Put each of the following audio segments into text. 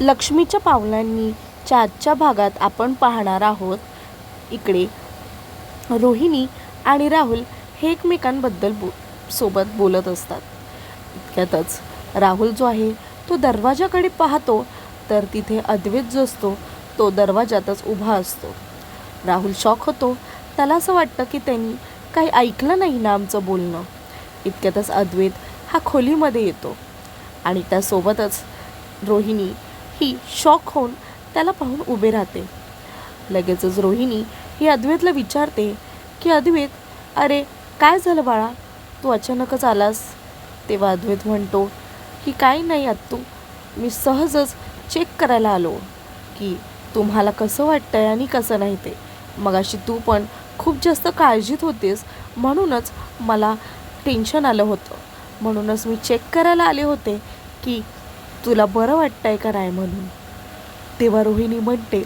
लक्ष्मीच्या पावलांनीच्या आजच्या भागात आपण पाहणार आहोत. इकडे रोहिणी आणि राहुल हे एकमेकांबद्दल बो सोबत बोलत असतात. इतक्यातच राहुल जो आहे तो दरवाजाकडे पाहतो तर तिथे अद्वैत जो असतो तो दरवाजातच उभा असतो. राहुल शॉक होतो. त्याला असं वाटतं की त्यांनी काही ऐकलं नाही ना आमचं बोलणं. इतक्यातच अद्वैत हा खोलीमध्ये येतो. आणि त्यासोबतच रोहिणी ही शॉक होऊन त्याला पाहून उभे राहते. लगेचच रोहिणी ही अद्वैतला विचारते की अद्वैत अरे काय झालं बाळा? तू अचानकच आलास? तेव्हा अद्वैत म्हणतो की काही नाही आत्तू. मी सहजच चेक करायला आलो की तुम्हाला कसं वाटतंय आणि कसं नाही ते. मगाशी तू पण खूप जास्त काळजीत होतेस म्हणूनच मला टेन्शन आलं होतं. म्हणूनच मी चेक करायला आले होते की तुला बरं वाटतंय का नाही म्हणून? तेव्हा रोहिणी म्हणते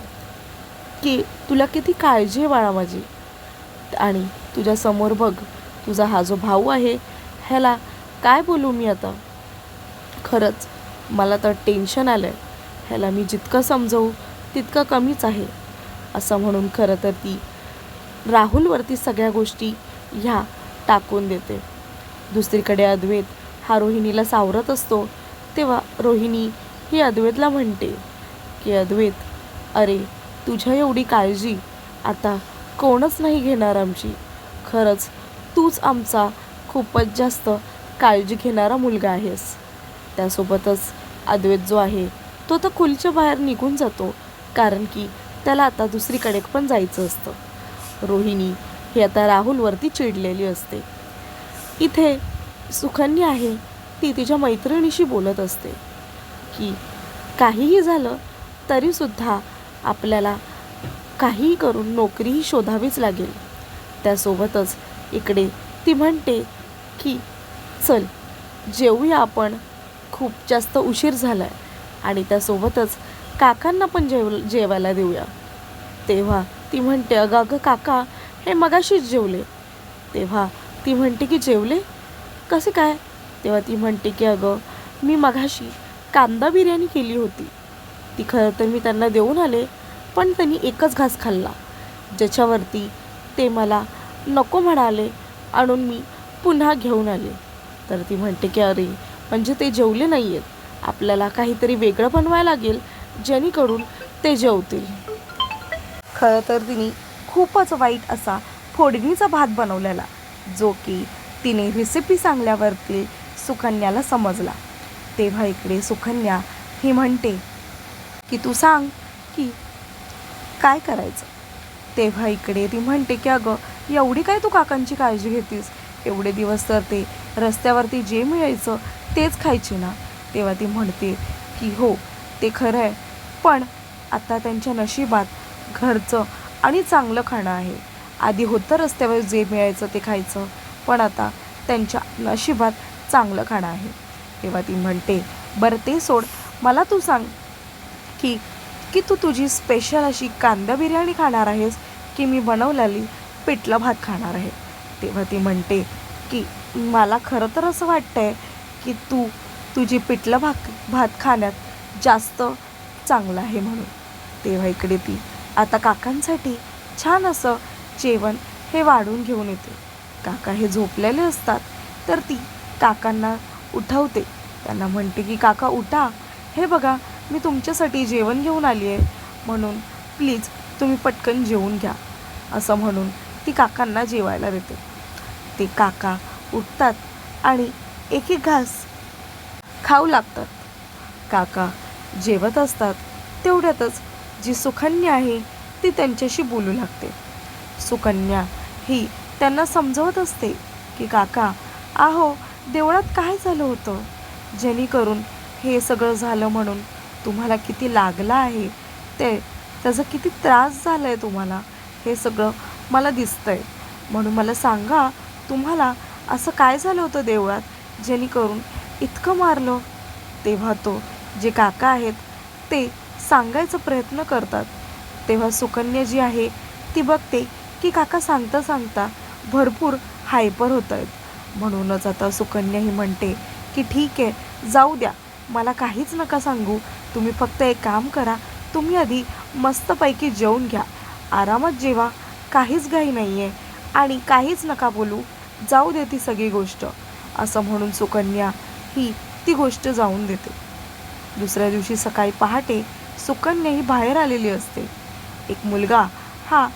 की तुला किती काळजी आहे बाळा माझी. आणि तुझ्यासमोर बघ तुझा हा जो भाऊ आहे ह्याला काय बोलू मी आता? खरंच मला तर टेन्शन आलं आहे ह्याला मी जितकं समजवू तितकं कमीच आहे. असं म्हणून खरं तर ती राहुलवरती सगळ्या गोष्टी ह्या टाकून देते. दुसरीकडे अद्वैत हा रोहिणीला सावरत असतो. तेव्हा रोहिणी ही अद्वैतला म्हणते की अद्वैत अरे तुझ्या एवढी काळजी. आता कोणच नाही घेणार आमची. खरंच तूच आमचा खूपच जास्त काळजी घेणारा मुलगा आहेस. त्यासोबतच अद्वैत जो आहे तो तर खुलच्या बाहेर निघून जातो कारण की त्याला आता दुसरीकडे पण जायचं असतं. रोहिणी ही आता राहुलवरती चिडलेली असते. इथे सुखन्य आहे. ती तिच्या मैत्रिणीशी बोलत असते. की काहीही झालं तरीसुद्धा आपल्याला काहीही करून नोकरीही शोधावीच लागेल. त्यासोबतच इकडे ती म्हणते की चल जेवूया आपण. खूप जास्त उशीर झाला आहे आणि त्यासोबतच काकांना पण जेव जेवायला देऊया. तेव्हा ती म्हणते अगं अगं काका हे मगाशीच जेवले. तेव्हा ती म्हणते की जेवले? कसे काय? तेव्हा ती म्हणते की अगं मी मघाशी कांदा बिर्याणी केली होती. ती खरं तर मी त्यांना देऊन आले पण त्यांनी एकच घास खाल्ला. ज्याच्यावरती ते मला नको म्हणाले आणून मी पुन्हा घेऊन आले. तर ती म्हणते की अरे म्हणजे ते जेवले नाही आहेत आपल्याला काहीतरी वेगळं बनवायला लागेल जेणेकरून ते जेवतील. खरं तर तिने खूपच वाईट असा फोडणीचा भात बनवलेला जो की तिने रेसिपी सांगल्यावरती सुकन्याला समजला. तेव्हा इकडे सुकन्या ही म्हणते की तू सांग की काय करायचं? तेव्हा इकडे ती म्हणते की अगं एवढी काय तू काकांची काळजी घेतीस? एवढे दिवस तर ते रस्त्यावरती जे मिळायचं तेच खायचे ना? तेव्हा ती म्हणते की हो ते खरं आहे. पण आता त्यांच्या नशिबात घरचं आणि चांगलं खाणं आहे. आधी होतं रस्त्यावर जे मिळायचं ते खायचं. पण आता त्यांच्या नशिबात चांगलं खाणं आहे. तेव्हा ती म्हणते बरं ते सोड. मला तू सांग की की तू तुझी स्पेशल अशी कांदा बिर्याणी खाणार आहेस की मी बनवलेली पिठलं भात खाणार आहे? तेव्हा ती म्हणते की मला खरं तर असं वाटतंय की तू तुझी पिठलं भाक भात खाण्यात जास्त चांगलं आहे म्हणून. तेव्हा इकडे ती आता काकांसाठी छान असं जेवण हे वाढून घेऊन येते. काका हे झोपलेले असतात तर ती काकांना उठवते. त्यांना म्हणते की काका उठा. हे बघा मी तुमच्यासाठी जेवण घेऊन आली आहे. म्हणून प्लीज तुम्ही पटकन जेवून घ्या. असं म्हणून ती काकांना जेवायला देते. ते काका उठतात आणि एक एक घास खाऊ लागतात. काका जेवत असतात. तेवढ्यातच जी सुकन्या आहे ती त्यांच्याशी बोलू लागते. सुकन्या ही त्यांना समजवत असते की काका आहो देवळात काय झालं होतं? जेणेकरून हे सगळं झालं म्हणून तुम्हाला किती लागलं आहे? ते त्याचा किती त्रास झाला आहे तुम्हाला? हे सगळं मला दिसतं आहे म्हणून मला सांगा तुम्हाला असं काय झालं होतं देवळात? जेणेकरून इतकं मारलं? तेव्हा तो जे काका आहेत ते सांगायचा प्रयत्न करतात. तेव्हा सुकन्या जी आहे ती बघते की काका सांगता सांगता भरपूर हायपर होत आहेत म्हणूनच आता सुकन्या ही म्हणते की ठीक आहे जाऊ द्या. मला काहीच नका सांगू. तुम्ही फक्त एक काम करा. तुम्ही आधी मस्तपैकी जेवून घ्या. आरामात जेवा. काहीच घाई नाही आहे आणि काहीच नका बोलू. जाऊ दे ती सगळी गोष्ट. असं म्हणून सुकन्या ही ती गोष्ट जाऊन देते. दुसऱ्या दिवशी सकाळी पहाटे सुकन्या ही बाहेर आलेली असते. एक मुलगा हा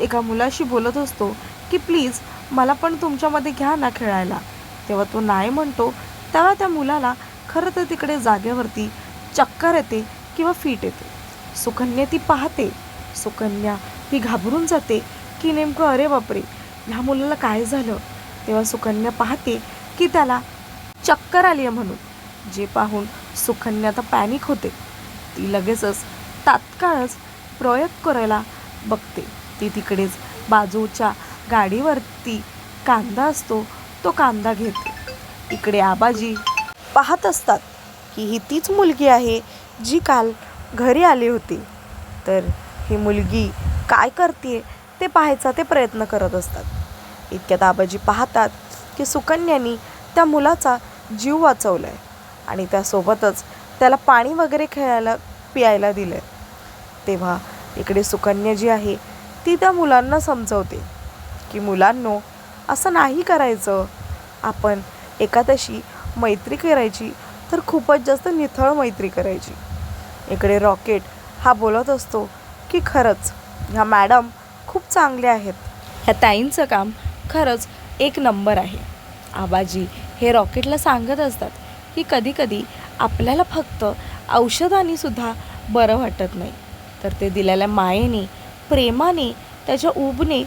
एका मुलाशी बोलत असतो की प्लीज मला पण तुमच्यामध्ये घ्या ना खेळायला. तेव्हा तो नाही म्हणतो तेव्हा त्या मुलाला खरं तर तिकडे जागेवरती चक्कर येते किंवा फीट येते. सुकन्या ती पाहते. सुकन्या ही घाबरून जाते की नेमकं अरे बापरे ह्या मुलाला काय झालं? तेव्हा सुकन्या पाहते की त्याला चक्कर आली आहे म्हणून. जे पाहून सुकन्या आता पॅनिक होते. ती लगेचच तात्काळच प्रयोग करायला बघते. ती तिकडेच बाजूच्या गाडीवरती कांदा असतो तो कांदा घेते. इकडे आबाजी पाहत असतात की ही तीच मुलगी आहे जी काल घरी आली होती. तर ही मुलगी काय करते ते पाहायचा ते प्रयत्न करत असतात. इतक्यात आबाजी पाहतात की सुकन्यानी त्या मुलाचा जीव वाचवला आहे आणि त्यासोबतच त्याला पाणी वगैरे खेळायला पियायला दिलं आहे तेव्हा इकडे सुकन्या जी आहे ती त्या मुलांना समजवते. की मुलांनो असं नाही करायचं. आपण एखाद्याशी मैत्री करायची तर खूपच जास्त निथळ मैत्री करायची. इकडे रॉकेट हा बोलत असतो की खरंच ह्या मॅडम खूप चांगल्या आहेत. ह्या ताईंचं काम खरंच एक नंबर आहे. आबाजी हे रॉकेटला सांगत असतात की कधीकधी आपल्याला फक्त औषधानेसुद्धा बरं वाटत नाही. तर ते दिलेल्या मायेने प्रेमाने त्याच्या उबने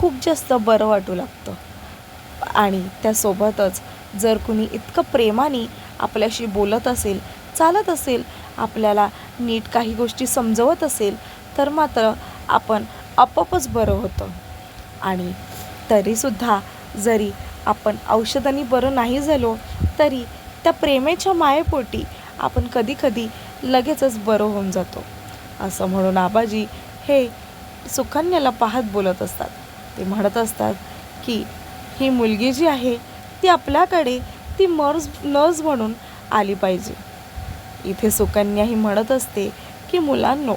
खूप जास्त बरं वाटू लागतं. आणि त्यासोबतच जर कुणी इतकं प्रेमाने आपल्याशी बोलत असेल चालत असेल आपल्याला नीट काही गोष्टी समजवत असेल तर मात्र आपण आपोआपच बरं होतं. आणि तरीसुद्धा जरी आपण औषधांनी बरं नाही झालो तरी त्या प्रेमेच्या मायेपोटी आपण कधीकधी लगेचच बरं होऊन जातो. असं म्हणून आबाजी हे सुकन्याला पाहत बोलत असतात. ते म्हणत असतात की ही मुलगी जी आहे ती आपल्याकडे ती मर्ज नर्स म्हणून आली पाहिजे. इथे सुकन्या ही म्हणत असते की मुलांनो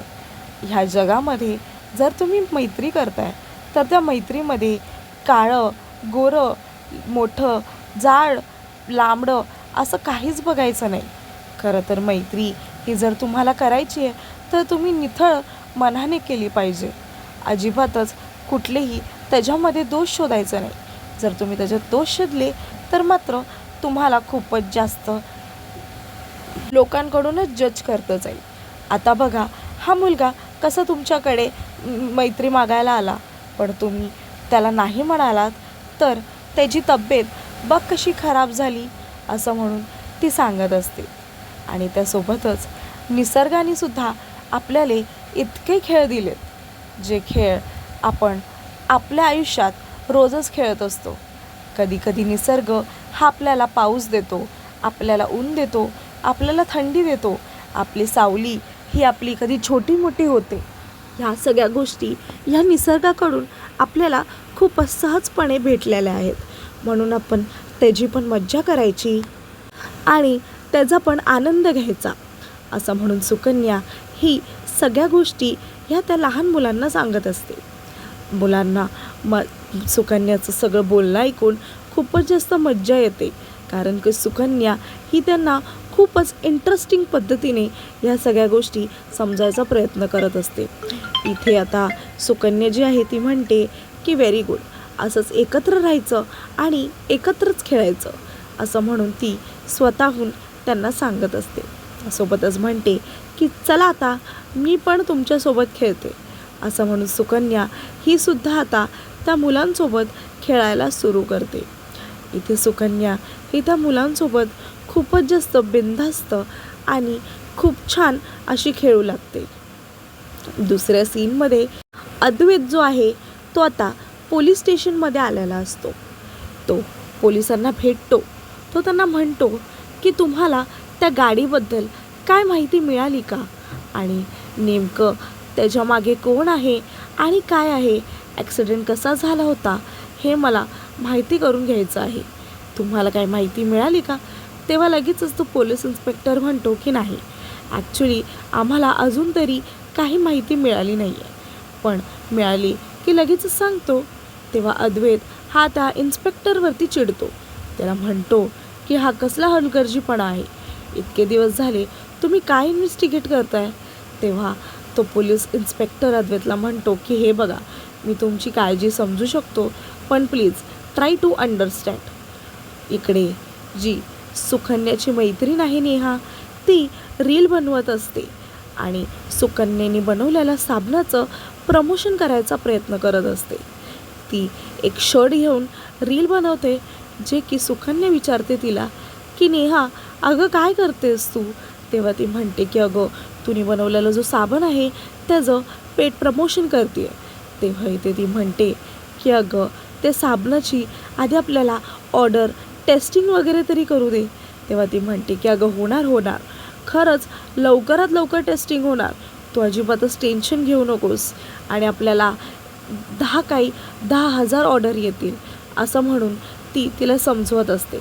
ह्या जगामध्ये जर तुम्ही मैत्री करताय तर त्या मैत्रीमध्ये काळं गोरं मोठं जाड लांबडं असं काहीच बघायचं नाही. खरं तर मैत्री ही जर तुम्हाला करायची आहे तर तुम्ही निथळ मनाने केली पाहिजे. अजिबातच कुठलेही त्याच्यामध्ये दोष शोधायचा नाही. जर तुम्ही त्याच्यात दोष शोधले तर मात्र तुम्हाला खूपच जास्त लोकांकडूनच जज करतं जाईल. आता बघा हा मुलगा कसा तुमच्याकडे मैत्री मागायला आला? पण तुम्ही त्याला नाही म्हणालात तर त्याची तब्येत बघ कशी खराब झाली असं म्हणून ती सांगत असते. आणि त्यासोबतच निसर्गाने सुद्धा आपल्याला इतके खेळ दिलेत जे खेळ आपण आपल्या आयुष्यात रोजच खेळत असतो. कधीकधी निसर्ग हा आपल्याला पाऊस देतो आपल्याला ऊन देतो आपल्याला थंडी देतो. आपली सावली ही आपली कधी छोटी मोठी होते. ह्या सगळ्या गोष्टी ह्या निसर्गाकडून आपल्याला खूप सहजपणे भेटलेल्या आहेत. म्हणून आपण त्याची पण मज्जा करायची आणि त्याचा पण आनंद घ्यायचा. असं म्हणून सुकन्या ही सगळ्या गोष्टी ह्या त्या लहान मुलांना सांगत असते. मुलांना म सुकन्याचं सगळं बोलणं ऐकून खूपच जास्त मज्जा येते. कारण की सुकन्या ही त्यांना खूपच इंटरेस्टिंग पद्धतीने ह्या सगळ्या गोष्टी समजायचा प्रयत्न करत असते. इथे आता सुकन्या जी आहे ती म्हणते की व्हेरी गुड असंच एकत्र राहायचं आणि एकत्रच खेळायचं. असं म्हणून ती स्वतःहून त्यांना सांगत असते. सोबतच म्हणते की चला आता मी पण तुमच्यासोबत खेळते. असं म्हणून सुकन्या ही सुद्धा आता त्या मुलांसोबत खेळायला सुरू करते. इथे सुकन्या ही त्या मुलांसोबत खूपच जास्त बिनधास्त आणि खूप छान अशी खेळू लागते. दुसऱ्या सीनमध्ये अद्वैत जो आहे तो आता पोलीस स्टेशनमध्ये आलेला असतो. तो पोलिसांना भेटतो. तो त्यांना म्हणतो की तुम्हाला त्या गाडीबद्दल काय माहिती मिळाली का? आणि नेमकं त्याच्यामागे कोण आहे आणि काय आहे? ॲक्सिडेंट कसा झाला होता? हे मला माहिती करून घ्यायचं आहे. तुम्हाला काय माहिती मिळाली का? तेव्हा लगेचच तो पोलीस इन्स्पेक्टर म्हणतो की नाही. ॲक्च्युली आम्हाला अजून तरी काही माहिती मिळाली नाही आहे पण मिळाली की लगेचच सांगतो. तेव्हा अद्वैत हा त्या इन्स्पेक्टरवरती चिडतो. त्याला म्हणतो की हा कसला हलगर्जीपणा आहे. इतके दिवस झाले तुम्ही काय इन्व्हेस्टिगेट करताय? तेव्हा तो पोलीस इन्स्पेक्टर अद्वैतला म्हणतो की हे बघा मी तुमची काळजी समजू शकतो पण प्लीज ट्राय टू अंडरस्टँड. इकडे जी सुकन्याची मैत्रीण आहे नेहा ती रील बनवत असते आणि सुकन्याने बनवलेल्या साबणाचं प्रमोशन करायचा प्रयत्न करत असते. ती एक शर्ट घेऊन रील बनवते जे की सुकन्या विचारते तिला की नेहा अगं काय करतेस तू? तेव्हा ती म्हणते की अगं तुने बनवलेला जो साबण आहे त्याचं पेट प्रमोशन करते तेव्हा इथे ती म्हणते की अगं त्या साबणाची आधी आपल्याला ऑर्डर टेस्टिंग वगैरे तरी करू दे. तेव्हा ती म्हणते की अगं होणार होणार. खरंच लवकरात लवकर टेस्टिंग होणार. तू अजिबातच टेन्शन घेऊ नकोस. आणि आपल्याला दहा काही दहा हजार ऑर्डर येतील. असं म्हणून ती तिला समजवत असते.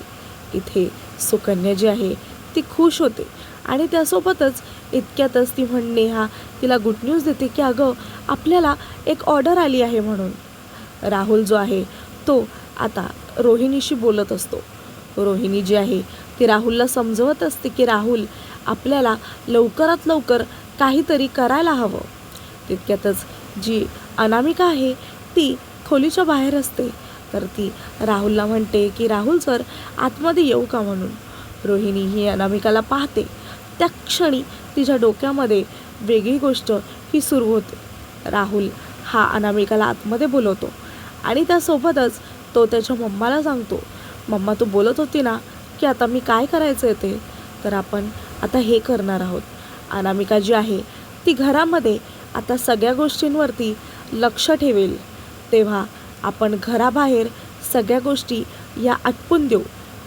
इथे सुकन्या जी आहे ती खुश होते. आणि त्यासोबतच इतक्यातच ती म्हणणे हा. तिला गुड न्यूज देते की अगं आपल्याला एक ऑर्डर आली आहे म्हणून. राहुल जो आहे तो आता रोहिणीशी बोलत असतो. रोहिणी जी आहे ती राहुलला समजवत असते की राहुल आपल्याला लवकरात लवकर काहीतरी करायला हवं. तितक्यातच जी अनामिका आहे ती खोलीच्या बाहेर असते. तर ती राहुलला म्हणते की राहुल सर आतमध्ये येऊ का म्हणून? रोहिणी ही अनामिकाला पाहते. त्या क्षणी तिच्या डोक्यामध्ये वेगळी गोष्ट ही सुरू होते. राहुल हा अनामिकाला आतमध्ये बोलवतो आणि त्यासोबतच तो त्याच्या मम्माला सांगतो मम्मा तू बोलत होती ना की आता मी काय करायचं आहे ते? तर आपण आता हे करणार आहोत. अनामिका जी आहे ती घरामध्ये आता सगळ्या गोष्टींवरती लक्ष ठेवेल. तेव्हा आपण घराबाहेर सगळ्या गोष्टी या आटपून देऊ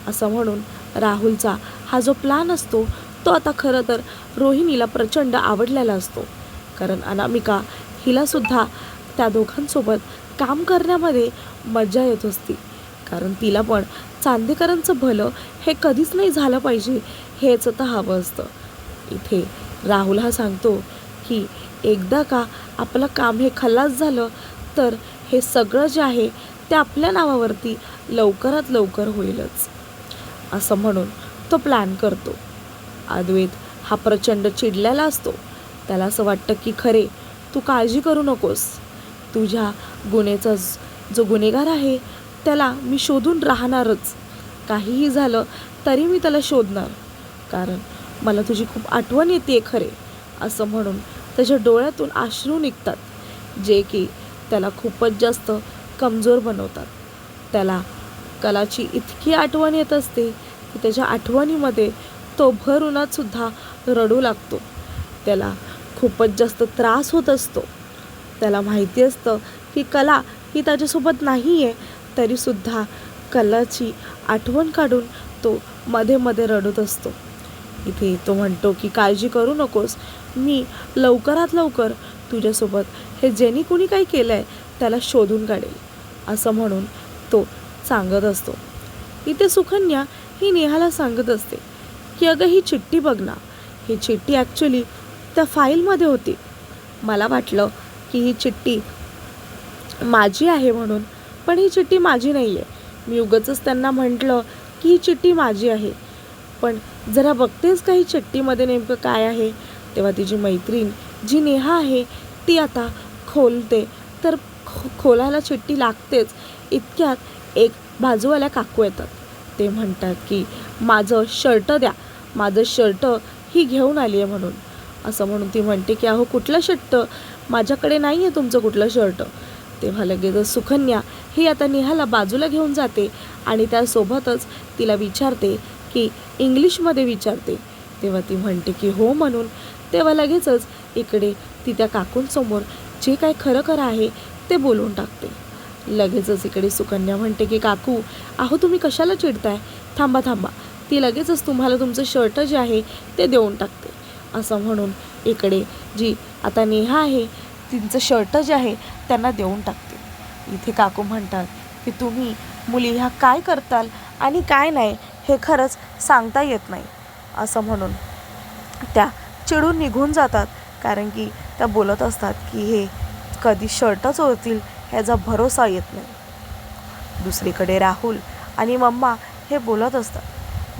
असं म्हणून राहुलचा हा जो प्लॅन असतो तो आता खरं तर रोहिणीला प्रचंड आवडलेला असतो. कारण अनामिका हिलासुद्धा त्या दोघांसोबत काम करण्यामध्ये मज्जा येत असती. कारण तिला पण चांदेकरांचं भलं हे कधीच नाही झालं पाहिजे हेच आता हवं असतं. इथे राहुल हा सांगतो की एकदा का आपलं काम हे खल्लास झालं तर हे सगळं जे आहे ते आपल्या नावावरती लवकरात लवकर होईलच. असं म्हणून तो प्लॅन करतो. अद्वैत हा प्रचंड चिडलेला असतो. त्याला असं वाटतं की खरे तू काळजी करू नकोस. तुझ्या गुन्हेचा जो गुन्हेगार आहे त्याला मी शोधून राहणारच. काहीही झालं तरी मी त्याला शोधणार. कारण मला तुझी खूप आठवण येते खरे. असं म्हणून त्याच्या डोळ्यातून आश्रू निघतात जे की त्याला खूपच जास्त कमजोर बनवतात. त्याला कलाची इतकी आठवण येत असते की त्याच्या आठवणीमध्ये तो भर उन्हातसुद्धा रडू लागतो. त्याला खूपच जास्त त्रास होत असतो. त्याला माहिती असतं की कला ही त्याच्यासोबत नाही आहे तरीसुद्धा कलाची आठवण काढून तो मध्ये मध्ये रडत असतो. इथे तो म्हणतो की काळजी करू नकोस. मी लवकरात लवकर तुझ्यासोबत हे ज्यांनी कुणी काही केलं आहे त्याला शोधून काढेल. असं म्हणून तो सांगत असतो. इथे सुकन्या ही नेहाला सांगत असते. की अगं ही चिठ्ठी बघ ना. ही चिठ्ठी ॲक्च्युली त्या फाईलमध्ये होती. मला वाटलं की ही चिठ्ठी माझी आहे म्हणून पण ही चिठ्ठी माझी नाही आहे मी उगाचच त्यांना म्हटलं की ही चिठ्ठी माझी आहे. पण जरा बघतेच का ही चिठ्ठीमध्ये नेमकं काय आहे? तेव्हा तिची मैत्रीण जी नेहा आहे ती आता खोलते. तर खो खोलायला चिठ्ठी लागतेच. इतक्यात एक बाजूवाल्या काकू येतात. ते म्हणतात की माझं शर्ट द्या. माझं शर्ट ही घेऊन आली आहे म्हणून. असं म्हणून ती म्हणते की अहो कुठलं शर्ट? माझ्याकडे नाही आहे तुमचं कुठलं शर्ट. तेव्हा लगेचच सुकन्या ही आता नेहाला बाजूला घेऊन जाते आणि त्यासोबतच तिला विचारते की इंग्लिशमध्ये विचारते. तेव्हा ती म्हणते की हो म्हणून. तेव्हा लगेचच इकडे ती त्या काकूंसमोर जे काय खरं खरं आहे ते बोलून टाकते. लगेचच इकडे सुकन्या म्हणते की काकू अहो तुम्ही कशाला चिडताय? थांबा थांबा. ती लगेचच तुम्हाला तुमचं शर्ट जे आहे ते देऊन टाकते. असं म्हणून इकडे जी आता नेहा आहे तिचं शर्ट जे आहे त्यांना देऊन टाकते. इथे काकू म्हणतात की तुम्ही मुली ह्या काय करताल आणि काय नाही हे खरंच सांगता येत नाही. असं म्हणून त्या चिडून निघून जातात. कारण की त्या बोलत असतात की हे कधी शर्टच होतील ह्याचा भरोसा येत नाही. दुसरीकडे राहुल आणि मम्मा हे बोलत असतात.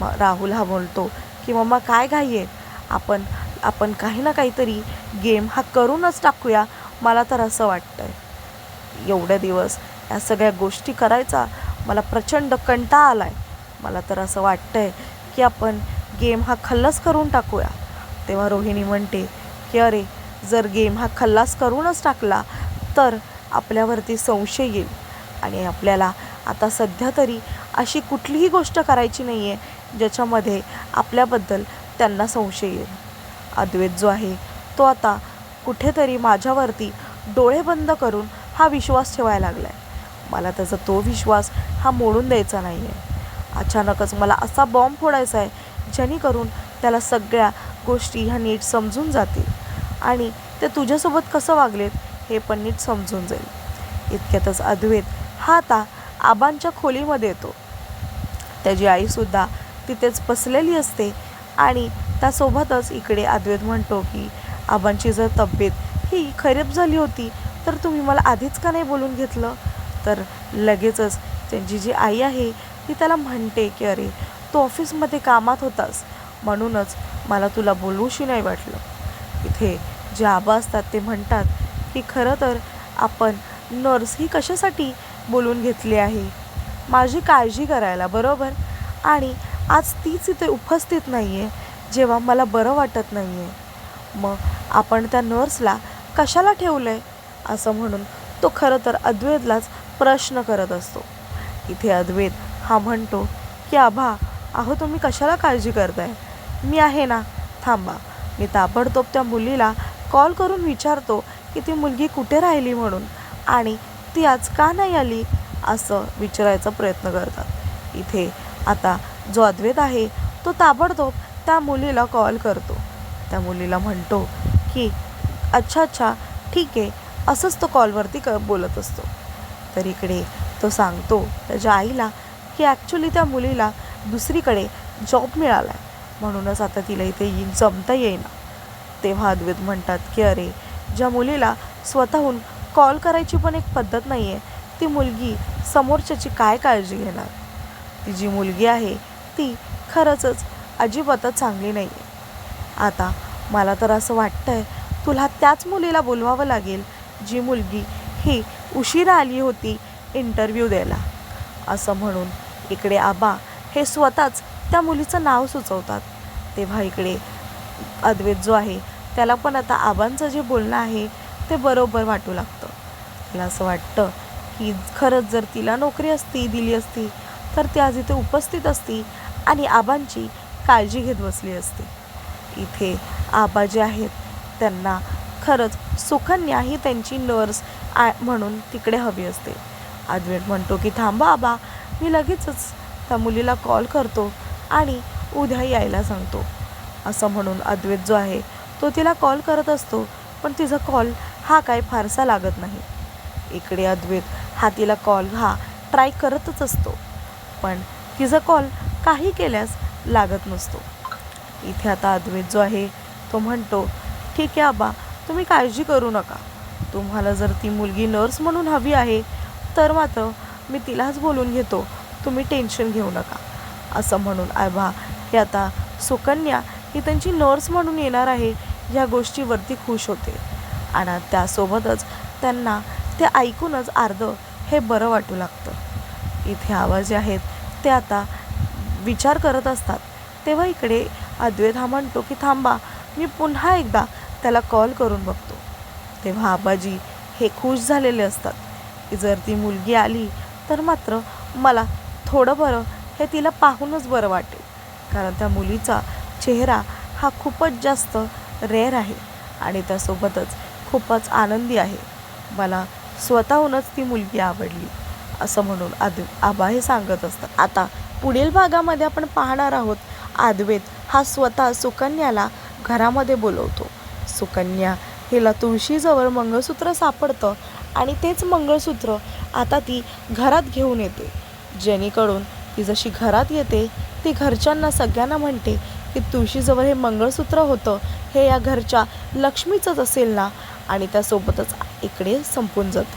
मग राहुल हा बोलतो की मम्मा काय घाई आहे? आपण आपण काही ना काहीतरी गेम हा करूनच टाकूया. मला तर असं वाटतं आहे एवढे दिवस या सगळ्या गोष्टी करायचा मला प्रचंड कंटाळा आला आहे मला तर असं वाटतं आहे की आपण गेम हा खल्लास करून टाकूया. तेव्हा रोहिणी म्हणते की अरे जर गेम हा खल्लास करूनच टाकला तर आपल्यावरती संशय येईल. आणि आपल्याला आता सध्या तरी अशी कुठलीही गोष्ट करायची नाही आहे ज्याच्यामध्ये आपल्याबद्दल त्यांना संशय येईल. अद्वैत जो आहे तो आता कुठेतरी माझ्यावरती डोळे बंद करून हा विश्वास ठेवायला लागला आहे मला त्याचा तो विश्वास हा मोडून द्यायचा नाही आहे अचानकच मला असा बॉम्ब फोडायचा आहे जेणेकरून त्याला सगळ्या गोष्टी ह्या नीट समजून जातील. आणि ते तुझ्यासोबत कसं वागलेत हे पण नीट समजून जाईल. इतक्यातच अद्वैत हा आता आबांच्या खोलीमध्ये येतो. त्याची आईसुद्धा तिथेच बसलेली असते आणि त्यासोबतच इकडे अद्वैत म्हणतो की आबांची जर तब्येत ही खराब झाली होती तर तुम्ही मला आधीच का नाही बोलून घेतलं? तर लगेचच त्यांची जी आई आहे ती त्याला म्हणते की अरे तू ऑफिसमध्ये कामात होतास म्हणूनच मला तुला बोलवूशी नाही वाटलं. इथे जे आबा असतात ते म्हणतात की खरं तर आपण नर्स ही कशासाठी बोलून घेतली आहे? माझी काळजी करायला बरोबर? आणि आज तीच इथे उपस्थित नाही आहे जेव्हा मला बरं वाटत नाही आहे मग आपण त्या नर्सला कशाला ठेवलं आहे असं म्हणून तो खरं तर अद्वैतलाच प्रश्न करत असतो. इथे अद्वैत हा म्हणतो की आभा अहो तुम्ही कशाला काळजी करताय? मी आहे ना थांबा. मी ताबडतोब त्या मुलीला कॉल करून विचारतो की ती मुलगी कुठे राहिली म्हणून आणि ती आज का नाही आली? असं विचारायचा प्रयत्न करतात. इथे आता जो अद्वैत आहे तो ताबडतोब त्या मुलीला कॉल करतो. त्या मुलीला म्हणतो की अच्छा अच्छा ठीक आहे. असंच तो कॉलवरती क बोलत असतो. तर इकडे तो सांगतो त्याच्या आईला की ॲक्च्युली त्या मुलीला दुसरीकडे जॉब मिळाला आहे म्हणूनच आता तिला इथे येईन जमता येईना. तेव्हा अद्वैत म्हणतात की अरे ज्या मुलीला स्वतःहून कॉल करायची पण एक पद्धत नाही आहे ती मुलगी समोरच्याची काय काळजी घेणार? ती जी मुलगी आहे ती खरंचच अजिबातच चांगली नाही आहे आता मला तर असं वाटतं आहे तुला त्याच मुलीला बोलवावं लागेल जी मुलगी ही उशिरा आली होती इंटरव्ह्यू द्यायला. असं म्हणून इकडे आबा हे स्वतःच त्या मुलीचं नाव सुचवतात. तेव्हा इकडे अद्वैत जो आहे त्याला पण आता आबांचं जे बोलणं आहे ते बरोबर वाटू लागतं. तिला असं वाटतं की खरंच जर तिला नोकरी असती दिली असती तर ती आज इथे उपस्थित असती आणि आबांची काळजी घेत बसली असते. इथे आबा जे आहेत. त्यांना खरंच सुकन्या ही त्यांची नर्स आ म्हणून तिकडे हवी असते. अद्वैत म्हणतो की थांबा आबा मी लगेचच त्या मुलीला कॉल करतो आणि उद्या यायला सांगतो. असं म्हणून अद्वैत जो आहे तो तिला कॉल करत असतो पण तिचा कॉल हा काय फारसा लागत नाही. इकडे अद्वैत हा तिला कॉल हा ट्राय करतच असतो. पण तिचा कॉल काही केल्यास लागत नसतो. इथे आता अद्वैत जो आहे तो म्हणतो ठीक आहे आबा तुम्ही काळजी करू नका. तुम्हाला जर ती मुलगी नर्स म्हणून हवी आहे तर मात्र मी तिलाच बोलून घेतो. तुम्ही टेन्शन घेऊ नका. असं म्हणून आबा हे आता सुकन्या ही त्यांची नर्स म्हणून येणार आहे या गोष्टीवरती खुश होते. आणि त्यासोबतच त्यांना ते ऐकूनच अर्ध हे बरं वाटू लागतं. इथे आवाज जे आहेत ते आता विचार करत असतात. तेव्हा इकडे अद्वैत हा म्हणतो की थांबा मी पुन्हा एकदा त्याला कॉल करून बघतो. तेव्हा आबाजी हे खुश झालेले असतात की जर ती मुलगी आली तर मात्र मला थोडं बरं हे तिला पाहूनच बरं वाटेल. कारण त्या मुलीचा चेहरा हा खूपच जास्त रेअर आहे आणि त्यासोबतच खूपच आनंदी आहे. मला स्वतःहूनच ती मुलगी आवडली असं म्हणून आद आबा हे सांगत असतात. आता पुढील भागामध्ये आपण पाहणार आहोत. आद्वेत हा स्वतः सुकन्याला घरामध्ये बोलवतो. सुकन्या हिला तुळशीजवळ मंगळसूत्र सापडतं आणि तेच मंगळसूत्र आता ती घरात घेऊन येते. जेणेकरून ती जशी घरात येते ती घरच्यांना सगळ्यांना म्हणते की तुळशीजवळ हे मंगळसूत्र होतं हे या घरच्या लक्ष्मीचंच असेल ना? आणि त्यासोबतच इकडे संपून जातं.